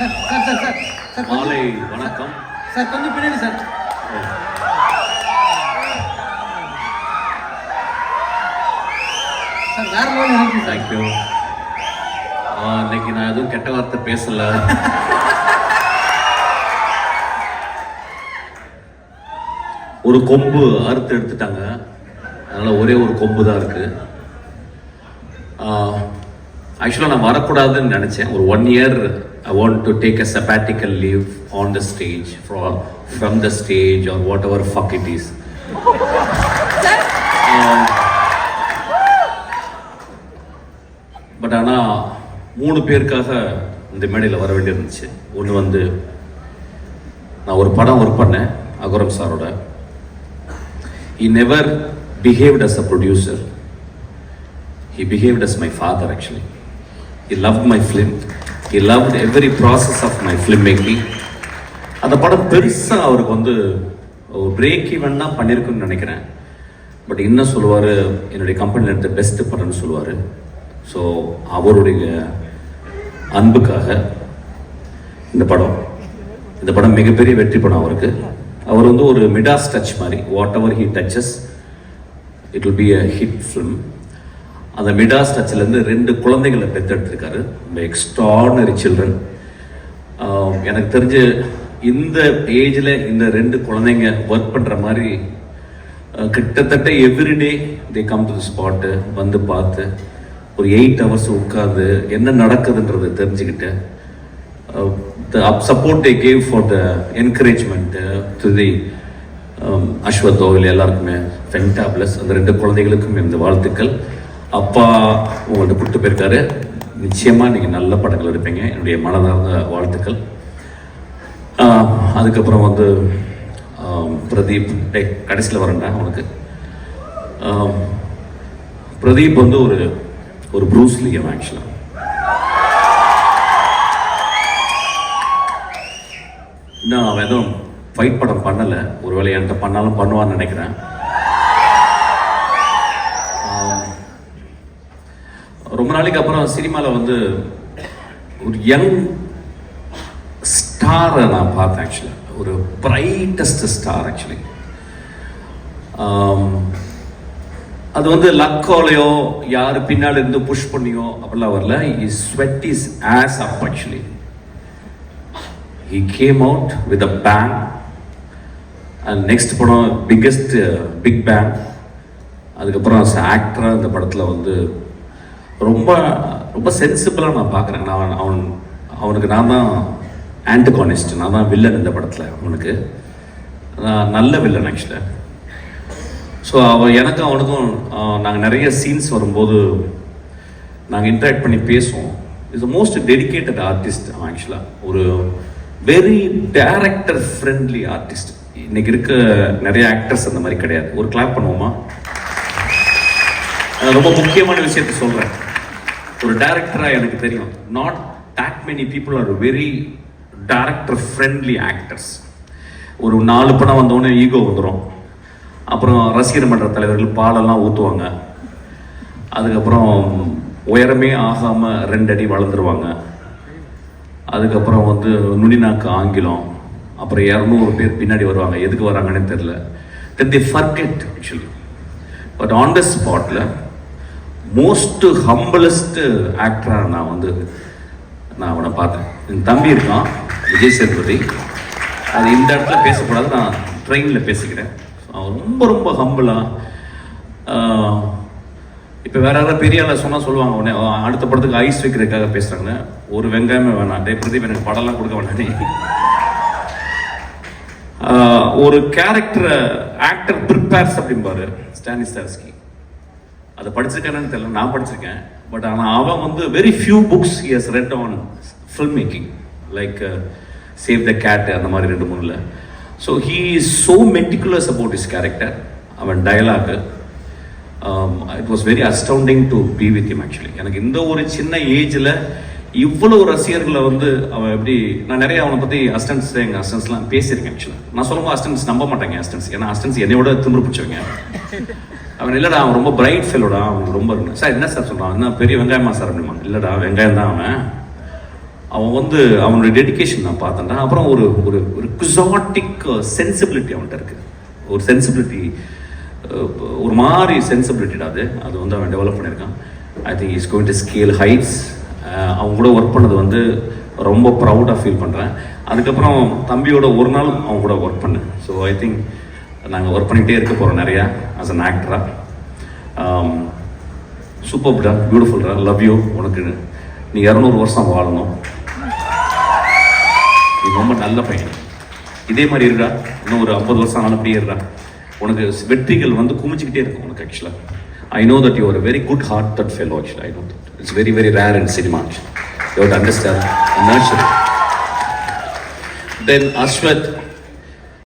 Sir sir sir sir sir மாலை வணக்கம். Sir கொஞ்சம் பின்னாடி சார். சார் வேற மாதிரி சார். தேங்க்யூ இன்னைக்கு நான் எதுவும் கெட்ட வார்த்தை பேசல. ஒரு கொம்பு அறுத்து எடுத்துட்டாங்க. அதனால ஒரே ஒரு கொம்பு தான் இருக்கு. ஆக்சுவலாக நான் வரக்கூடாதுன்னு நினச்சேன். ஒரு one year I want to take a sabbatical leave on the stage from the stage or whatever fuck it is but ஆனால் மூணு பேருக்காக இந்த மேடையில் வர வேண்டியிருந்துச்சு. ஒன்று வந்து நான் ஒரு படம் ஒர்க் பண்ணேன் அகரம் சாரோட. He never behaved as a producer he behaved as my father actually he love my film he love every process of my film making அந்த படம் பெருசாக அவருக்கு வந்து ஒரு பிரேக் ஈவன் தான் பண்ணியிருக்குன்னு நினைக்கிறேன். பட் என்ன சொல்லுவார் என்னுடைய கம்பெனியில் எடுத்த பெஸ்ட் படம்னு சொல்லுவார். ஸோ அவருடைய அன்புக்காக இந்த படம் இந்த படம் மிகப்பெரிய வெற்றி படம் அவருக்கு. அவர் வந்து ஒரு மிடாஸ் டச் மாதிரி whatever he touches it will be a hit film அந்த மிடாஸ் டச்சிலேருந்து ரெண்டு குழந்தைகளை பெற்றெடுத்திருக்காரு. எக்ஸ்ட்ரானரி சில்ட்ரன் எனக்கு தெரிஞ்சு இந்த ஏஜில் இந்த ரெண்டு குழந்தைங்க ஒர்க் பண்ணுற மாதிரி கிட்டத்தட்ட everyday they come to spot வந்து பார்த்து ஒரு எயிட் ஹவர்ஸ் உட்காந்து என்ன நடக்குதுன்றது தெரிஞ்சுக்கிட்டு the support they gave for the encouragement to the Ashwath ஓவில் எல்லாருக்குமே ஃபென்டாப்ளஸ் அந்த ரெண்டு குழந்தைகளுக்கும் இந்த வாழ்த்துக்கள். அப்பா உங்கள்கிட்ட கூப்பிட்டு போயிருக்காரு. நிச்சயமாக நீங்கள் நல்ல படங்கள் எடுப்பீங்க. என்னுடைய மனதார்ந்த வாழ்த்துக்கள். அதுக்கப்புறம் வந்து பிரதீப் டே கடைசியில் வரேன்டா உனக்கு. பிரதீப் வந்து ஒரு ஒரு ப்ரூஸ்லி அவன் ஆக்சுவலாக இன்னும் அவன் எதுவும் ஃபைட் படம் பண்ணலை. ஒருவேளை என்கிட்ட பண்ணாலும் பண்ணுவான்னு நினைக்கிறேன். ரொம்ப நாளைக்கு அப்புறம் சினிமாவில் வந்து ஒரு யங் ஸ்டாரை நான் பார்த்தேன் ஆக்சுவலி ஒரு பிரைட்டஸ்ட் ஸ்டார் ஆக்சுவலி அது வந்து லக்கோலையோ யார் பின்னால் இருந்து புஷ் பண்ணியோ அப்படிலாம் வரல. His sweat is as up actually he came out with a bang and next படம் பிக்கஸ்ட் பிக் பேங் அதுக்கப்புறம் ஆக்டராக இந்த படத்தில் வந்து ரொம்ப ரொம்ப சென்சிபிளாக நான் பார்க்குறேன். நான் அவன் அவனுக்கு நான் தான் ஆன்டகானிஸ்ட் நான் தான் வில்லன் இந்த படத்தில் அவனுக்கு. நான் நல்ல வில்லன் ஆக்சுவலாக ஸோ அவன் எனக்கும் அவனுக்கும் நாங்கள் நிறைய சீன்ஸ் வரும்போது நாங்கள் இன்ட்ராக்ட் பண்ணி பேசுவோம். இஸ் மோஸ்ட் டெடிகேட்டட் ஆர்டிஸ்ட் அவன் ஆக்சுவலாக ஒரு வெரி டேரக்டர் ஃப்ரெண்ட்லி ஆர்டிஸ்ட் இன்னைக்கு இருக்க நிறைய ஆக்டர்ஸ் அந்த மாதிரி கிடையாது. ஒரு கிளாப் பண்ணுவோமா? ரொம்ப முக்கியமான விஷயத்த சொல்கிறேன் ஒரு டேரக்டராக எனக்கு தெரியும். Not that many people are very director friendly actors ஒரு நாலு படம் வந்தோடனே ஈகோ வந்துடும் அப்புறம் ரசிகர் மன்ற தலைவர்கள் பாலெல்லாம் ஊற்றுவாங்க அதுக்கப்புறம் உயரமே ஆகாமல் ரெண்டு அடி வளர்ந்துருவாங்க. அதுக்கப்புறம் வந்து நுனிநாக்கு ஆங்கிலம். அப்புறம் இரநூறு பேர் பின்னாடி வருவாங்க. எதுக்கு வராங்கன்னு தெரில then the forget actually but on the ஸ்பாட்டில் மோஸ்ட் ஹம்பிளஸ்ட் ஆக்டராக நான் வந்து நான் அவனை பார்த்தேன். என் தம்பி இருக்கான் விஜய் சேதுபதி. அது இந்த இடத்துல பேசக்கூடாது நான் ட்ரெயினில் பேசிக்கிறேன். அவன் ரொம்ப ரொம்ப ஹம்பிளாக இப்போ வேற யாராவது பெரிய ஆளை சொன்னால் சொல்லுவாங்க உடனே அடுத்த படத்துக்கு ஐஸ் வைக்கிறதுக்காக பேசுகிறாங்க ஒரு வெங்காயமே வேணாம். டே பிரதீப் எனக்கு படம்லாம் கொடுக்க வேணாம் ஒரு கேரக்டரை ஆக்டர் ப்ரிப்பேர்ஸ் அப்படிம்பாரு ஸ்டானிஸ்டாஸ்கி அதை படிச்சிருக்கானு தெரியல நான் படிச்சிருக்கேன். பட் ஆனால் அவன் வந்து very few books has read on film making like save the cat அந்த மாதிரி ரெண்டு மூணுல. So he is so meticulous about his character அவன் dialogue it was very astounding to be with him actually எனக்கு இந்த ஒரு சின்ன ஏஜில் இவ்வளோ ரசிகர்களை வந்து அவன் எப்படி நான் நிறைய அவனை பற்றி அஸ்டன்ஸ் எங்கள் அஸ்டன்ஸ்லாம் பேசியிருக்கேன் ஆக்சுவலாக நான் சொல்லும்போது அஸ்டன்ஸ் நம்ப மாட்டாங்க அஸ்டன்ஸ் ஏன்னா அஸ்டன்ஸ் என்னையோட திமிரு பிடிச்சவங்க. அவன் இல்லடா அவன் ரொம்ப பிரைட் ஃபெல்லோடா அவன் ரொம்ப சார் என்ன சார் சொல்கிறான் என்ன பெரிய வெங்காயமா சார் அப்படிமா? இல்லடா வெங்காயம் தான் அவன். அவன் வந்து அவனுடைய டெடிகேஷன் நான் பார்த்தேன்டா. அப்புறம் ஒரு ஒரு ஒரு குசாட்டிக் சென்சிபிலிட்டி uh, அவன்கிட்ட இருக்குது ஒரு சென்சிபிலிட்டி uh, ஒரு மாதிரி சென்சிபிலிட்டிடா அது. அது வந்து அவன் டெவலப் பண்ணியிருக்கான். I think is going to scale heights அவங்க கூட ஒர்க் பண்ணது வந்து ரொம்ப ப்ரௌடாக ஃபீல் பண்ணுறேன் அதுக்கப்புறம் தம்பியோட ஒரு நாள் அவங்க கூட ஒர்க் பண்ணேன். ஸோ ஐ திங்க் நாங்கள் ஒர்க் பண்ணிகிட்டே இருக்க போகிறோம் நிறையா ஆஸ் அன் ஆக்டராக சூப்பர்டா பியூட்டிஃபுல்டா லவ் யூ உனக்கு நீ இரநூறு வருஷம் வாழணும். நீ ரொம்ப நல்ல பையன். இதே மாதிரி இருக்கா இன்னும் ஒரு ஐம்பது வருஷம் ஆனாலும் அப்படியே இருடா. உனக்கு வெற்றிகள் வந்து குமிச்சிக்கிட்டே இருக்கும் உனக்கு ஆக்சுவலாக I know that you are very good heart that fellow actually I know that it's very very rare in cinema you understand nurture then Ashwath